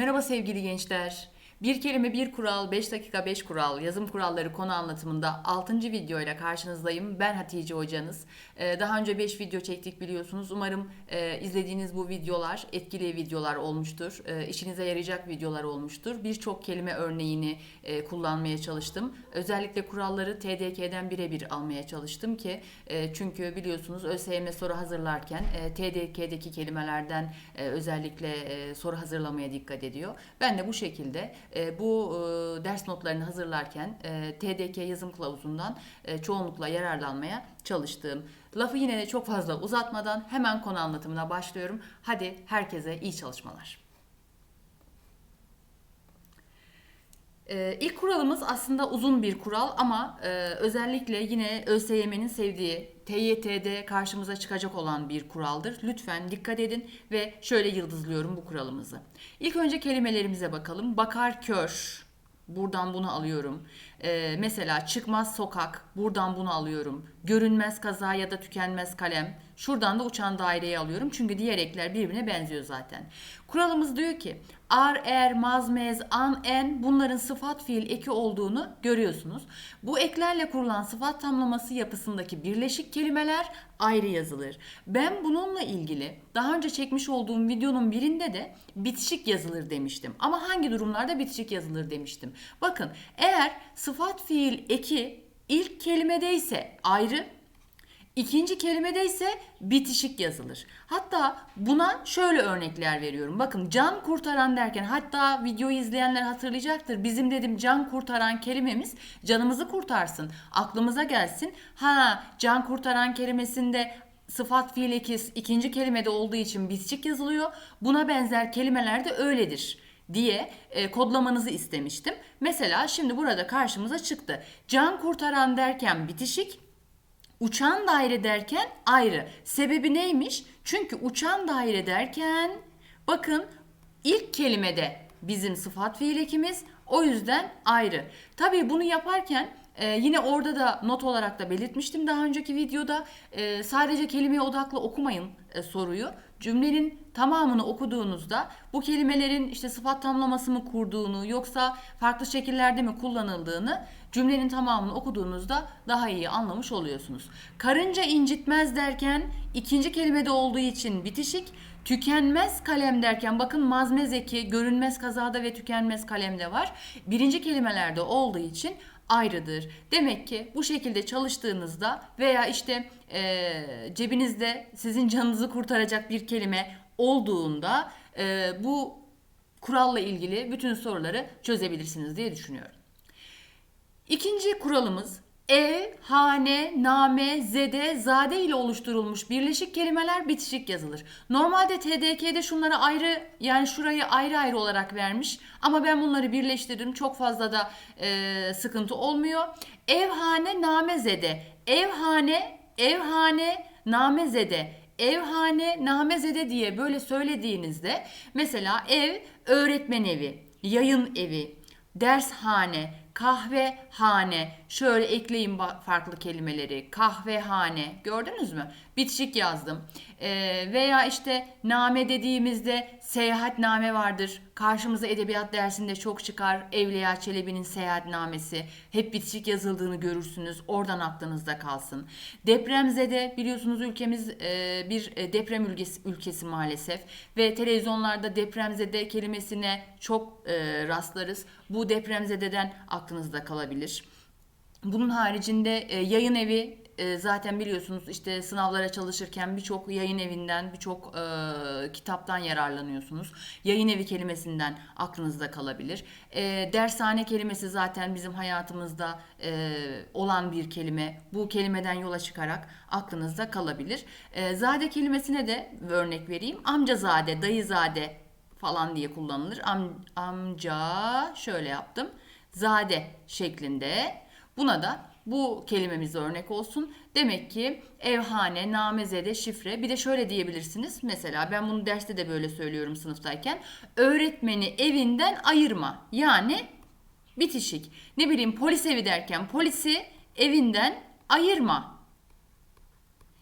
Merhaba sevgili gençler. Bir kelime bir kural, 5 dakika 5 kural, yazım kuralları konu anlatımında 6. video ile karşınızdayım. Ben Hatice hocanız. Ee, Daha önce 5 video çektik biliyorsunuz. Umarım e, izlediğiniz bu videolar etkili videolar olmuştur. E, İşinize yarayacak videolar olmuştur. Birçok kelime örneğini e, kullanmaya çalıştım. Özellikle kuralları TDK'den birebir almaya çalıştım ki e, çünkü biliyorsunuz ÖSYM soru hazırlarken TDK'deki kelimelerden özellikle soru hazırlamaya dikkat ediyor. Ben de bu şekilde e, bu e, ders notlarını hazırlarken e, TDK yazım kılavuzundan e, çoğunlukla yararlanmaya çalıştım. Lafı yine de çok fazla uzatmadan hemen konu anlatımına başlıyorum. Hadi herkese iyi çalışmalar. Ee, ilk kuralımız aslında uzun bir kural ama e, özellikle yine ÖSYM'nin sevdiği TYT'de karşımıza çıkacak olan bir kuraldır. Lütfen dikkat edin ve şöyle yıldızlıyorum bu kuralımızı. İlk önce kelimelerimize bakalım. Bakar kör, buradan bunu alıyorum. Ee, mesela çıkmaz sokak, buradan bunu alıyorum. Görünmez kaza ya da tükenmez kalem, şuradan da uçan daireyi alıyorum. Çünkü diğer ekler birbirine benziyor zaten. Kuralımız diyor ki ar, er, maz, mez, an, en bunların sıfat fiil eki olduğunu görüyorsunuz. Bu eklerle kurulan sıfat tamlaması yapısındaki birleşik kelimeler ayrı yazılır. Ben bununla ilgili daha önce çekmiş olduğum videonun birinde de bitişik yazılır demiştim. Ama hangi durumlarda bitişik yazılır demiştim. Bakın eğer sıfat fiil eki ilk kelimedeyse ayrı, İkinci kelimede ise bitişik yazılır. Hatta buna şöyle örnekler veriyorum. Bakın can kurtaran derken hatta videoyu izleyenler hatırlayacaktır. Bizim dedim can kurtaran kelimemiz canımızı kurtarsın. Aklımıza gelsin. Ha can kurtaran kelimesinde sıfat fiil ekiz ikinci kelimede olduğu için bitişik yazılıyor. Buna benzer kelimeler de öyledir diye e, kodlamanızı istemiştim. Mesela şimdi burada karşımıza çıktı. Can kurtaran derken bitişik, Uçan daire derken ayrı. Sebebi neymiş? Çünkü uçan daire derken bakın ilk kelimede bizim sıfat fiil ekimiz o yüzden ayrı. Tabii bunu yaparken e, yine orada da not olarak da belirtmiştim daha önceki videoda. E, sadece kelimeye odaklı okumayın e, soruyu. Cümlenin tamamını okuduğunuzda bu kelimelerin işte sıfat tamlaması mı kurduğunu yoksa farklı şekillerde mi kullanıldığını cümlenin tamamını okuduğunuzda daha iyi anlamış oluyorsunuz. Karınca incitmez derken ikinci kelimede olduğu için bitişik, tükenmez kalem derken bakın mazmez eki görünmez kazada ve tükenmez kalemde var. Birinci kelimelerde olduğu için ayrıdır. Demek ki bu şekilde çalıştığınızda veya işte e, cebinizde sizin canınızı kurtaracak bir kelime olduğunda e, bu kuralla ilgili bütün soruları çözebilirsiniz diye düşünüyorum. İkinci kuralımız ev, hane, name, zede, zade ile oluşturulmuş birleşik kelimeler bitişik yazılır. Normalde TDK'de şunları ayrı yani şurayı ayrı ayrı olarak vermiş ama ben bunları birleştirdim. Çok fazla da e, sıkıntı olmuyor. Ev, hane, name, zede. Ev, hane, ev, hane, name, zede. Evhane, namezede diye böyle söylediğinizde mesela ev, öğretmen evi, yayın evi, dershane, kahvehane. Şöyle ekleyin farklı kelimeleri. Kahvehane. Gördünüz mü? Bitişik yazdım. Ee, veya işte name dediğimizde seyahatname vardır. Karşımıza edebiyat dersinde çok çıkar. Evliya Çelebi'nin seyahatnamesi. Hep bitişik yazıldığını görürsünüz. Oradan aklınızda kalsın. Depremzede biliyorsunuz ülkemiz e, bir e, deprem ülkesi, ülkesi maalesef. Ve televizyonlarda depremzede kelimesine çok e, rastlarız. Bu depremzededen aklınızda kalabilir. Bunun haricinde e, yayın evi e, zaten biliyorsunuz işte sınavlara çalışırken birçok yayın evinden birçok e, kitaptan yararlanıyorsunuz. Yayın evi kelimesinden aklınızda kalabilir. E, dershane kelimesi zaten bizim hayatımızda e, olan bir kelime. Bu kelimeden yola çıkarak aklınızda kalabilir. E, zade kelimesine de örnek vereyim. Amcazade, dayızade falan diye kullanılır. Am, amca şöyle yaptım. Zade şeklinde. Buna da bu kelimemiz örnek olsun. Demek ki evhane, namezede, şifre. Bir de şöyle diyebilirsiniz. Mesela ben bunu derste de böyle söylüyorum sınıftayken. Öğretmeni evinden ayırma. Yani bitişik. Ne bileyim polis evi derken polisi evinden ayırma.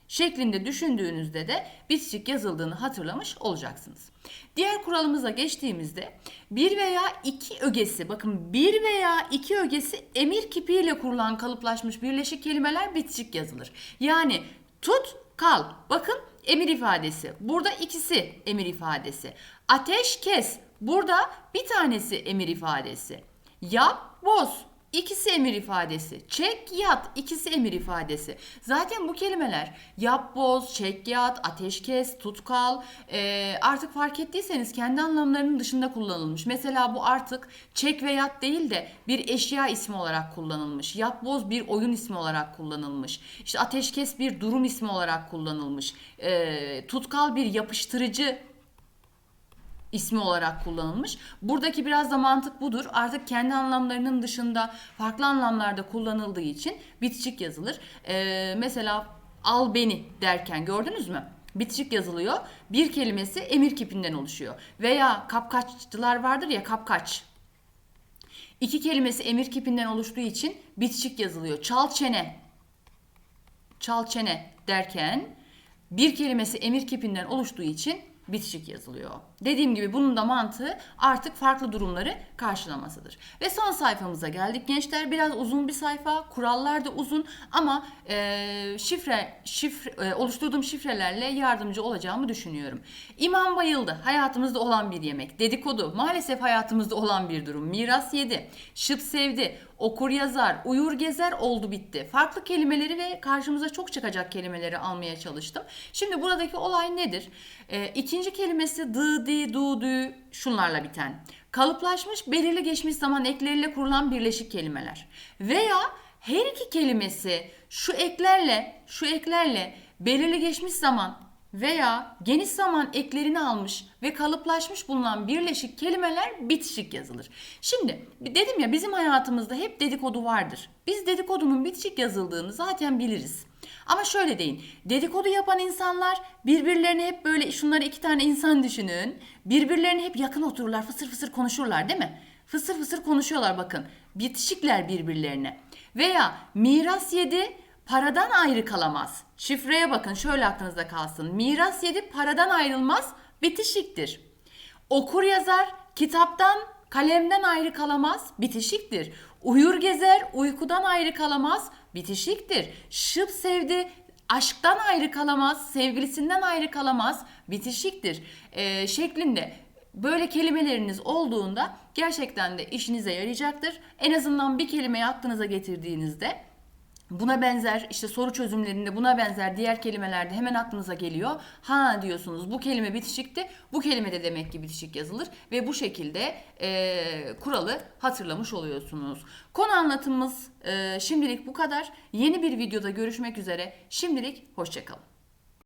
Şeklinde düşündüğünüzde de bitişik yazıldığını hatırlamış olacaksınız. Diğer kuralımıza geçtiğimizde bir veya iki ögesi bakın bir veya iki ögesi emir kipiyle kurulan kalıplaşmış birleşik kelimeler bitişik yazılır. Yani tut kal bakın emir ifadesi burada ikisi emir ifadesi. Ateş kes burada bir tanesi emir ifadesi. Yap boz İkisi emir ifadesi. Çek yat ikisi emir ifadesi. Zaten bu kelimeler yap boz, çek yat, ateş kes, tut kal e, artık fark ettiyseniz kendi anlamlarının dışında kullanılmış. Mesela bu artık çek ve yat değil de bir eşya ismi olarak kullanılmış. Yap boz bir oyun ismi olarak kullanılmış. İşte ateş kes bir durum ismi olarak kullanılmış. E, tutkal bir yapıştırıcı ismi olarak kullanılmış. Buradaki biraz da mantık budur. Artık kendi anlamlarının dışında farklı anlamlarda kullanıldığı için bitişik yazılır. Ee, mesela al beni derken gördünüz mü? Bitişik yazılıyor. Bir kelimesi emir kipinden oluşuyor. Veya kapkaççılar vardır ya kapkaç. İki kelimesi emir kipinden oluştuğu için bitişik yazılıyor. Çal çene. Çal çene derken bir kelimesi emir kipinden oluştuğu için bitişik yazılıyor. Dediğim gibi bunun da mantığı artık farklı durumları karşılamasıdır. Ve son sayfamıza geldik gençler. Biraz uzun bir sayfa, kurallar da uzun ama e, şifre, şifre e, oluşturduğum şifrelerle yardımcı olacağımı düşünüyorum. İmam bayıldı. Hayatımızda olan bir yemek. Dedikodu. Maalesef hayatımızda olan bir durum. Miras yedi. Şıp sevdi. Okur yazar, uyur gezer oldu bitti. Farklı kelimeleri ve karşımıza çok çıkacak kelimeleri almaya çalıştım. Şimdi buradaki olay nedir? E, ikinci kelimesi dı, di, du, dü şunlarla biten. Kalıplaşmış belirli geçmiş zaman ekleriyle kurulan birleşik kelimeler. Veya her iki kelimesi şu eklerle, şu eklerle belirli geçmiş zaman veya geniş zaman eklerini almış ve kalıplaşmış bulunan birleşik kelimeler bitişik yazılır. Şimdi dedim ya bizim hayatımızda hep dedikodu vardır. Biz dedikodunun bitişik yazıldığını zaten biliriz. Ama şöyle deyin. Dedikodu yapan insanlar birbirlerine hep böyle şunları iki tane insan düşünün. Birbirlerine hep yakın otururlar, fısır fısır konuşurlar değil mi? Fısır fısır konuşuyorlar bakın. Bitişikler birbirlerine. Veya miras yedi, paradan ayrı kalamaz. Şifreye bakın şöyle aklınızda kalsın. Miras yedi paradan ayrılmaz bitişiktir. Okur yazar kitaptan kalemden ayrı kalamaz bitişiktir. Uyur gezer uykudan ayrı kalamaz bitişiktir. Şıp sevdi aşktan ayrı kalamaz sevgilisinden ayrı kalamaz bitişiktir ee, şeklinde böyle kelimeleriniz olduğunda gerçekten de işinize yarayacaktır. En azından bir kelimeyi aklınıza getirdiğinizde Buna benzer işte soru çözümlerinde buna benzer diğer kelimelerde hemen aklınıza geliyor. Ha diyorsunuz bu kelime bitişikti. Bu kelime de demek ki bitişik yazılır. Ve bu şekilde e, kuralı hatırlamış oluyorsunuz. Konu anlatımımız e, şimdilik bu kadar. Yeni bir videoda görüşmek üzere. Şimdilik hoşçakalın.